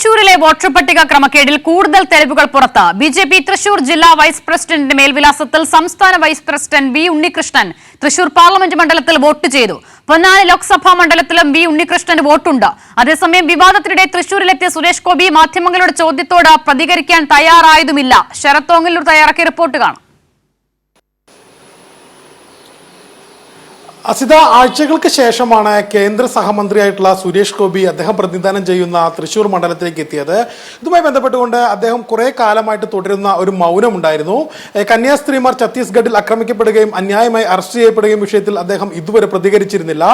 തൃശൂരിലെ വോട്ടർ പട്ടിക ക്രമക്കേടിൽ കൂടുതൽ തെളിവുകൾ പുറത്ത്. ബി ജെ പി തൃശൂർ ജില്ലാ വൈസ് പ്രസിഡന്റിന്റെ മേൽവിലാസത്തിൽ സംസ്ഥാന vice president V Unnikrishnan Thrissur parliament മണ്ഡലത്തിൽ വോട്ട് ചെയ്തു. പൊന്നാനി ലോക്സഭാ മണ്ഡലത്തിലും വി ഉണ്ണികൃഷ്ണന് വോട്ടുണ്ട്. അതേസമയം വിവാദത്തിനിടെ തൃശൂരിലെത്തിയ സുരേഷ് ഗോപി മാധ്യമങ്ങളുടെ ചോദ്യത്തോട് പ്രതികരിക്കാൻ തയ്യാറായതുമില്ല. ശരത് ഓങ്ങല്ലൂർ തയ്യാറാക്കിയ റിപ്പോർട്ട് കാണാം. അസിത ആഴ്ചകൾക്ക് ശേഷമാണ് കേന്ദ്ര സഹമന്ത്രിയായിട്ടുള്ള സുരേഷ് ഗോപി അദ്ദേഹം പ്രതിനിധാനം ചെയ്യുന്ന തൃശൂർ മണ്ഡലത്തിലേക്ക് എത്തിയത്. ഇതുമായി ബന്ധപ്പെട്ടുകൊണ്ട് അദ്ദേഹം കുറെ കാലമായിട്ട് തുടരുന്ന ഒരു മൗനമുണ്ടായിരുന്നു. കന്യാസ്ത്രീമാർ ഛത്തീസ്ഗഡിൽ ആക്രമിക്കപ്പെടുകയും അന്യായമായി അറസ്റ്റ് ചെയ്യപ്പെടുകയും വിഷയത്തിൽ അദ്ദേഹം ഇതുവരെ പ്രതികരിച്ചിരുന്നില്ല.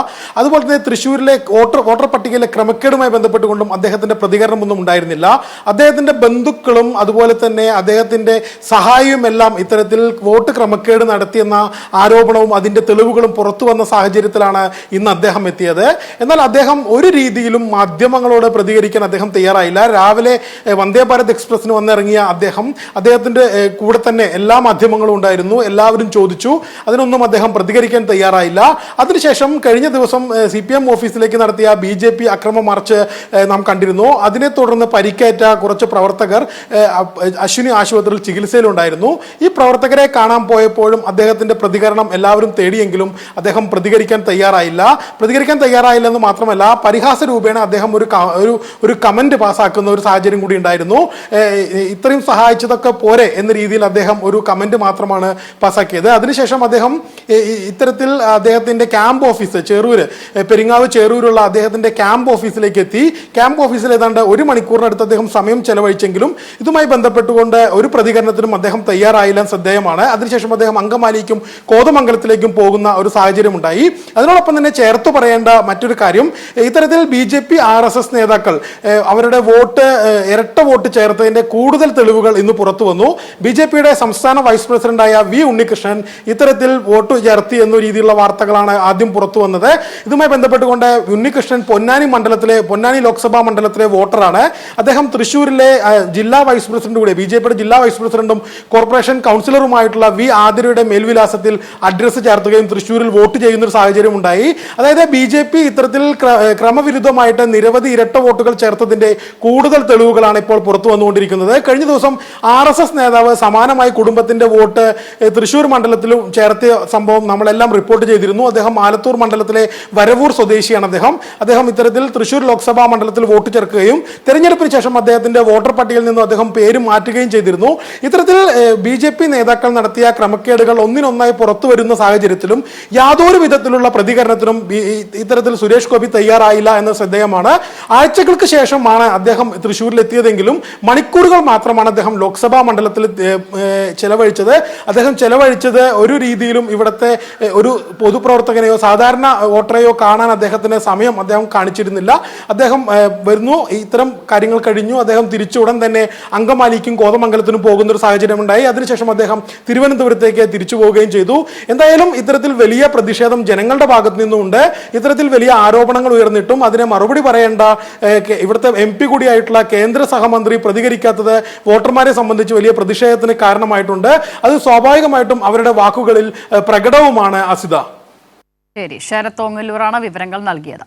അതുപോലെ തന്നെ തൃശൂരിലെ വോട്ടർ വോട്ടർ പട്ടികയിലെ ക്രമക്കേടുമായി ബന്ധപ്പെട്ടുകൊണ്ടും അദ്ദേഹത്തിന്റെ പ്രതികരണമൊന്നും ഉണ്ടായിരുന്നില്ല. അദ്ദേഹത്തിന്റെ ബന്ധുക്കളും അതുപോലെ തന്നെ അദ്ദേഹത്തിന്റെ സഹായിയും എല്ലാം ഇത്തരത്തിൽ വോട്ട് ക്രമക്കേട് നടത്തിയെന്ന ആരോപണവും അതിന്റെ തെളിവുകളും പുറത്തു വന്ന സാഹചര്യത്തിലാണ് ഇന്ന് അദ്ദേഹം എത്തിയത്. എന്നാൽ അദ്ദേഹം ഒരു രീതിയിലും മാധ്യമങ്ങളോട് പ്രതികരിക്കാൻ അദ്ദേഹം തയ്യാറായില്ല. രാവിലെ വന്ദേ ഭാരത് എക്സ്പ്രസിന് വന്നിറങ്ങിയ അദ്ദേഹം അദ്ദേഹത്തിന്റെ കൂടെ തന്നെ എല്ലാ മാധ്യമങ്ങളും ഉണ്ടായിരുന്നു. എല്ലാവരും ചോദിച്ചു. അതിനൊന്നും അദ്ദേഹം പ്രതികരിക്കാൻ തയ്യാറായില്ല. അതിനുശേഷം കഴിഞ്ഞ ദിവസം സി പി എം ഓഫീസിലേക്ക് നടത്തിയ ബി ജെ പി അക്രമ മാർച്ച് നാം കണ്ടിരുന്നു. അതിനെ തുടർന്ന് പരിക്കേറ്റ കുറച്ച് പ്രവർത്തകർ അശ്വിനി ആശുപത്രിയിൽ ചികിത്സയിലുണ്ടായിരുന്നു. ഈ പ്രവർത്തകരെ കാണാൻ പോയപ്പോഴും അദ്ദേഹത്തിന്റെ പ്രതികരണം എല്ലാവരും തേടിയെങ്കിലും അദ്ദേഹം പ്രതികരിക്കാൻ തയ്യാറായില്ല. പ്രതികരിക്കാൻ തയ്യാറായില്ലെന്ന് മാത്രമല്ല പരിഹാസ രൂപേണ അദ്ദേഹം ഒരു ഒരു ഒരു കമന്റ് പാസ്സാക്കുന്ന ഒരു സാഹചര്യം കൂടി ഉണ്ടായിരുന്നു. ഇത്രയും സഹായിച്ചതൊക്കെ പോരെ എന്ന രീതിയിൽ അദ്ദേഹം ഒരു കമന്റ് മാത്രമാണ് പാസ്സാക്കിയത്. അതിനുശേഷം അദ്ദേഹം ഇത്തരത്തിൽ അദ്ദേഹത്തിന്റെ ക്യാമ്പ് ഓഫീസ് ചെറൂര് പെരിങ്ങാവ് ചെറൂരുള്ള അദ്ദേഹത്തിന്റെ ക്യാമ്പ് ഓഫീസിലേക്ക് എത്തി. ക്യാമ്പ് ഓഫീസിൽ ഏതാണ്ട് ഒരു മണിക്കൂറിനടുത്ത് അദ്ദേഹം സമയം ചെലവഴിച്ചെങ്കിലും ഇതുമായി ബന്ധപ്പെട്ടുകൊണ്ട് ഒരു പ്രതികരണത്തിനും അദ്ദേഹം തയ്യാറായില്ല ശ്രദ്ധേയമാണ്. അതിനുശേഷം അദ്ദേഹം അങ്കമാലിക്കും കോതമംഗലത്തിലേക്കും പോകുന്ന ഒരു സാഹചര്യം ഉണ്ടായി. അതിനോടൊപ്പം തന്നെ ചേർത്ത് പറയേണ്ട മറ്റൊരു കാര്യം ഇത്തരത്തിൽ B J P R S S നേതാക്കൾ അവരുടെ വോട്ട് ഇരട്ട വോട്ട് ചേർത്തതിന്റെ കൂടുതൽ തെളിവുകൾ ഇന്ന് പുറത്തു വന്നു. ബി ജെ പിയുടെ സംസ്ഥാന വൈസ് പ്രസിഡന്റായ വി ഉണ്ണികൃഷ്ണൻ ഇത്തരത്തിൽ വോട്ട് ചേർത്തി എന്ന രീതിയിലുള്ള വാർത്തകളാണ് ആദ്യം പുറത്തു വന്നത്. ഇതുമായി ബന്ധപ്പെട്ടുകൊണ്ട് ഉണ്ണികൃഷ്ണൻ പൊന്നാനി മണ്ഡലത്തിലെ പൊന്നാനി ലോക്സഭാ മണ്ഡലത്തിലെ വോട്ടറാണ്. അദ്ദേഹം തൃശ്ശൂരിലെ ജില്ലാ വൈസ് പ്രസിഡന്റ് കൂടെ ബി ജെ പിയുടെ ജില്ലാ വൈസ് പ്രസിഡന്റും കോർപ്പറേഷൻ കൗൺസിലറുമായിട്ടുള്ള വി ആതിരയുടെ മേൽവിലാസത്തിൽ അഡ്രസ്സ് ചേർത്തുകയും തൃശ്ശൂരിൽ വോട്ട് ചെയ്യുന്ന ഒരു സാഹചര്യം ഉണ്ടായി. അതായത് ബി ജെ പി ഇത്തരത്തിൽ ക്രമവിരുദ്ധമായിട്ട് നിരവധി ഇരട്ട വോട്ടുകൾ ചേർത്തതിന്റെ കൂടുതൽ തെളിവുകളാണ് ഇപ്പോൾ പുറത്തു വന്നുകൊണ്ടിരിക്കുന്നത്. കഴിഞ്ഞ ദിവസം ആർ എസ് എസ് നേതാവ് സമാനമായി കുടുംബത്തിന്റെ വോട്ട് തൃശൂർ മണ്ഡലത്തിലും ചേർത്തിയ സംഭവം നമ്മളെല്ലാം റിപ്പോർട്ട് ചെയ്തിരുന്നു. അദ്ദേഹം ആലത്തൂർ മണ്ഡലത്തിലെ വരവൂർ സ്വദേശിയാണ് അദ്ദേഹം. അദ്ദേഹം ഇത്തരത്തിൽ തൃശൂർ ലോക്സഭാ മണ്ഡലത്തിൽ വോട്ട് ചേർക്കുകയും തെരഞ്ഞെടുപ്പിന് ശേഷം അദ്ദേഹത്തിന്റെ വോട്ടർ പട്ടികയിൽ നിന്നും അദ്ദേഹം പേര് മാറ്റുകയും ചെയ്തിരുന്നു. ഇത്തരത്തിൽ ബി നേതാക്കൾ നടത്തിയ ക്രമക്കേടുകൾ ഒന്നിനൊന്നായി പുറത്തു വരുന്ന സാഹചര്യത്തിലും യാതൊരു വിധത്തിലുള്ള പ്രതികരണത്തിനും ഇത്തരത്തിൽ സുരേഷ് ഗോപി തയ്യാറായില്ല എന്ന ശ്രദ്ധേയമാണ്. ആഴ്ചകൾക്ക് ശേഷമാണ് അദ്ദേഹം തൃശ്ശൂരിലെത്തിയതെങ്കിലും മണിക്കൂറുകൾ മാത്രമാണ് അദ്ദേഹം ലോക്സഭാ മണ്ഡലത്തിൽ ചെലവഴിച്ചത്. അദ്ദേഹം ചെലവഴിച്ചത് ഒരു രീതിയിലും ഇവിടുത്തെ ഒരു പൊതുപ്രവർത്തകനെയോ സാധാരണ വോട്ടറെയോ കാണാൻ അദ്ദേഹത്തിന് സമയം അദ്ദേഹം കാണിച്ചിരുന്നില്ല. അദ്ദേഹം വരുന്നു. ഇത്തരം കാര്യങ്ങൾ കഴിഞ്ഞു. അദ്ദേഹം തിരിച്ചു ഉടൻ തന്നെ അങ്കമാലിക്കും കോതമംഗലത്തിനും പോകുന്ന ഒരു സാഹചര്യം ഉണ്ടായി അതിനുശേഷം അദ്ദേഹം തിരുവനന്തപുരത്തേക്ക് തിരിച്ചു പോവുകയും ചെയ്തു. എന്തായാലും ഇത്തരത്തിൽ വലിയ പ്രതിഷേധം ജനങ്ങളുടെ ഭാഗത്തു നിന്നുമുണ്ട്. ഇത്തരത്തിൽ വലിയ ആരോപണങ്ങൾ ഉയർന്നിട്ടും അതിനെ മറുപടി പറയേണ്ട ഇവിടുത്തെ എം പി കൂടിയായിട്ടുള്ള കേന്ദ്ര സഹമന്ത്രി പ്രതികരിക്കാത്തത് വോട്ടർമാരെ സംബന്ധിച്ച് വലിയ പ്രതിഷേധത്തിന് കാരണമായിട്ടുണ്ട്. അത് സ്വാഭാവികമായിട്ടും അവരുടെ വാക്കുകളിൽ പ്രകടവുമാണ് അസിത. ശരി ശരത് ഓങ്ങല്ലൂറാണ് വിവരങ്ങൾ നൽകിയത്.